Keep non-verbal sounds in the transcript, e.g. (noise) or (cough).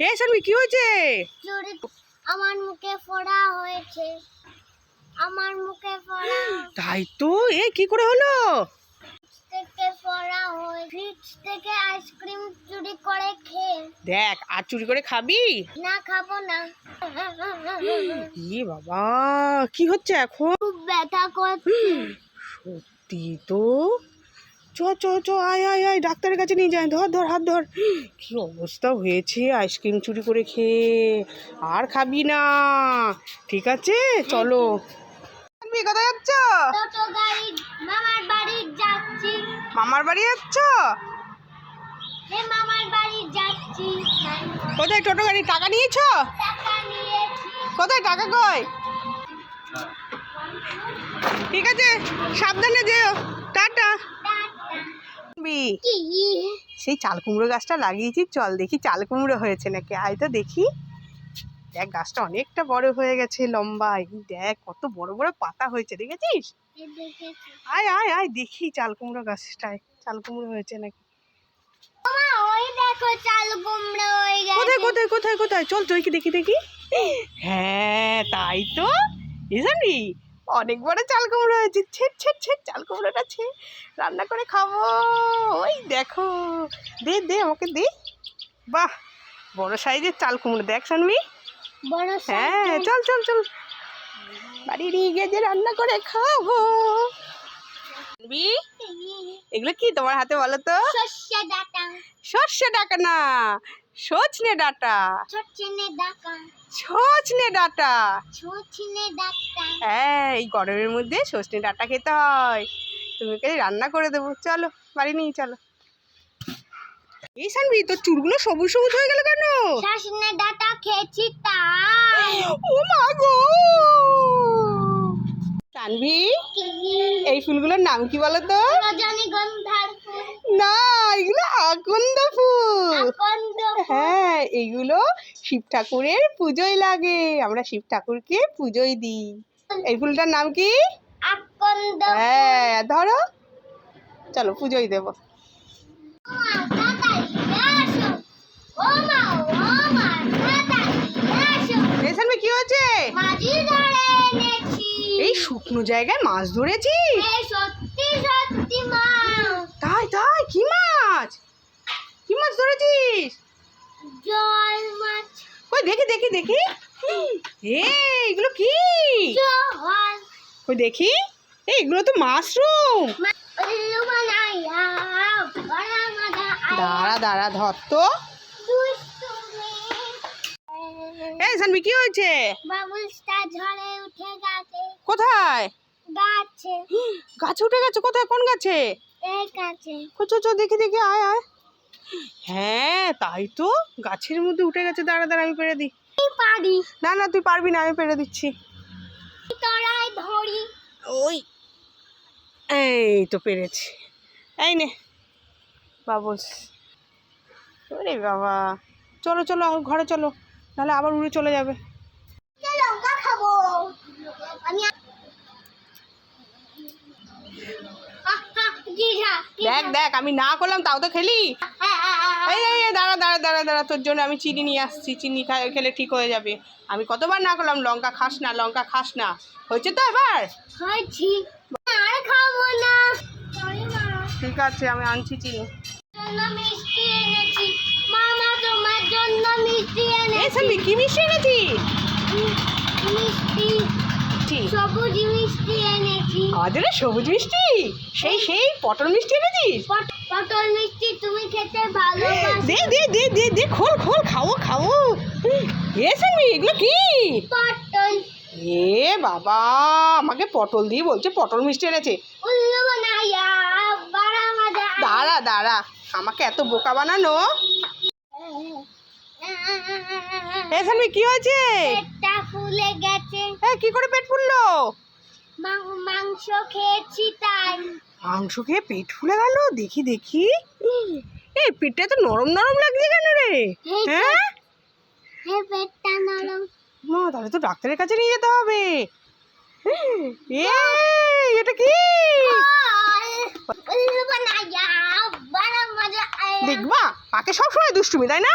এ সানবি কি হয়েছে? আমার মুখে ফোড়া হয়েছে। আমার মুখে ফোড়া তাই তো এ কি করে হলো? থেকে ফোড়া হয়ে ফ্রিজ থেকে আইসক্রিম চুরি করে খেয়ে। দেখ আর চুরি করে খাবি? না খাব না। (gasps) ই বাবা কি হচ্ছে এখন? খুব ব্যথা করছে। সত্যি তো। চ চ চ, আয় আয় আয়, ডাক্তারের কাছে নিয়ে যায়। ধর ধর, হাত ধর। কি অবস্থা হয়েছে? আইসক্রিম চুরি করে খেয়ে। আর খাবি না। ঠিক আছে? চলো। কোথায় যাচ্ছ? মামার বাড়ি যাচ্ছি? কোথায় টোটো গাড়ি? টাকা নিয়েছ? কোথায়? টাকা কই? ঠিক আছে, সাবধানে যেও। টাটা। টাটা সেই চাল কুমড়ো গাছটা লাগিয়েছি চল দেখি চাল কুমড়ো হয়েছে নাকি। আয় তো দেখি। দেখ গাছটা অনেকটা বড় হয়ে গেছে লম্বা দেখ কত বড় বড় পাতা হয়েছে দেখেছিস? আয় আয় আয় দেখি চাল কুমড়ো গাছটায়। চাল কুমড়ো হয়েছে নাকি? কোথায় কোথায় কোথায় কোথায়? চল তুই কি দেখি দেখি। হ্যাঁ তাই তো। জানি অনেক বড় চাল কুমড়ো হয়েছে ছেট ছেট ছেট চাল কুমড়োটা ছে। রান্না করে খাব। ওই দেখো। দে দে আমাকে দে। বাহ! বড় সাইজের চাল কুমড়ো। দেখ শুনবি হ্যাঁ চল চল চল। বাড়ি নিয়ে গিয়ে যে রান্না করে খাব। শানবি, এগুলো কি তোমার হাতে বলো তো? শস্য ডাটা। সর্ষে ডাকা না সজনে ডাটা। ছচিনে ডাকা সজনে ডাটা। ছচিনে ডাটা। হ্যাঁ এই গরমের মধ্যে সজনে ডাটা খেতে হয়। তুমি কে রান্না করে দেবো। চলো বাড়ি নিয়ে চলো। এই শানবি তোর চুলগুলো সবুজ সবুজ হয়ে গেল কেন? শাসনে ডাটা খেয়েছি তাই। ও মা গো! শানবি কি এই ফুলগুলোর নাম কি বলো তো? না এগুলো আকন্দ ফুল। হ্যাঁ এগুলো শিব ঠাকুরের পুজোয় লাগে। আমরা শিব ঠাকুরকে পুজোয় দিই। এই ফুলটার নাম কি? হ্যাঁ ধরো। চলো পুজোয় দেবো মা তাতাই আসো ও মা ও মা তাতাই আসো রেশানবি কি হয়েছে মাঝি ধরে এনেছি এই শুকনো জায়গায় মাছ ধরেছিস? সত্যি সত্যি মা তাই তাই? কি মাছ? কি মাছ ধরেছিস? জল মাছ। কই দেখি দেখি দেখি। এ এগুলো কি? কই দেখি। এ এগুলো তো মাশরুম। দাঁড়া দাঁড়া ধর তো। এই সানবি কি হয়েছে? বাবুলসটা ঝড়ে উঠে গেছে। কোথায়? গাছে। গাছে উঠে গেছে? কোথায়? কোন গাছে? এই গাছে চো চো দেখি দেখি আয় আয়। হ্যাঁ তাই তো। গাছের মধ্যে উঠে গেছে। দাঁড়া দাঁড়া আমি পেরে দিই। পারি না না তুই পারবি না আমি পেরে দিচ্ছি। তরাই ধরি। ওই। এই তো পেরেছি। এই নে। বাবুস ওরে বাবা। চলো চলো ঘরে চলো। নাহলে আবার উড়ে চলে যাবে লঙ্কা খাব আমি আহ, আহ, জিরা, জিরা। দেখ দেখ আমি না করলাম তাও তো খেলি। হ্যাঁ, হ্যাঁ, হ্যাঁ, হ্যাঁ। এই এই দাঁড়া দাঁড়া দাঁড়া দাঁড়া তোর জন্য আমি চিনি নিয়ে আসছি চিনি খা- খেলে ঠিক হয়ে যাবে। আমি কতবার না করলাম লঙ্কা খাস না লঙ্কা খাস না। হয়েছে তো এবার? হয়েছি। আর খাব না। ঠিক আছে আমি আনছি চিনি। জন্য মিষ্টি এনেছি। মামা তোমার জন্য মিষ্টি। এনেছি? সবুজ মিষ্টি এনেছি। আমাদের সবুজ মিষ্টি? সেই সেই পটল মিষ্টি এনেছিস? পটল মিষ্টি তুমি খেতে ভালোবাসো। দে দে দে দে দে খোল খোল খাও খাও। এ সানবি এগুলো কি? পটল। এ বাবা আমাকে পটল দিয়ে বলছে পটল মিষ্টি এনেছে। দাঁড়া দাঁড়া আমাকে এত বোকা বানানো? এ সানবি কি হয়েছে? পেটটা ফুলে গেছে। এ কি করে পেট মাংস খেয়েছি তাই মাংস খেয়ে পেট ফুলে গেল দেখি দেখি এই পেটটা তো নরম নরম লাগছে কেন রে এই হ্যাঁ পেটটা নরম মা তাহলে তো ডাক্তারের কাছে নিয়ে যেতে হবে এ এটা কি দেখবা পাকে সবসময় দুষ্টুমি তাই না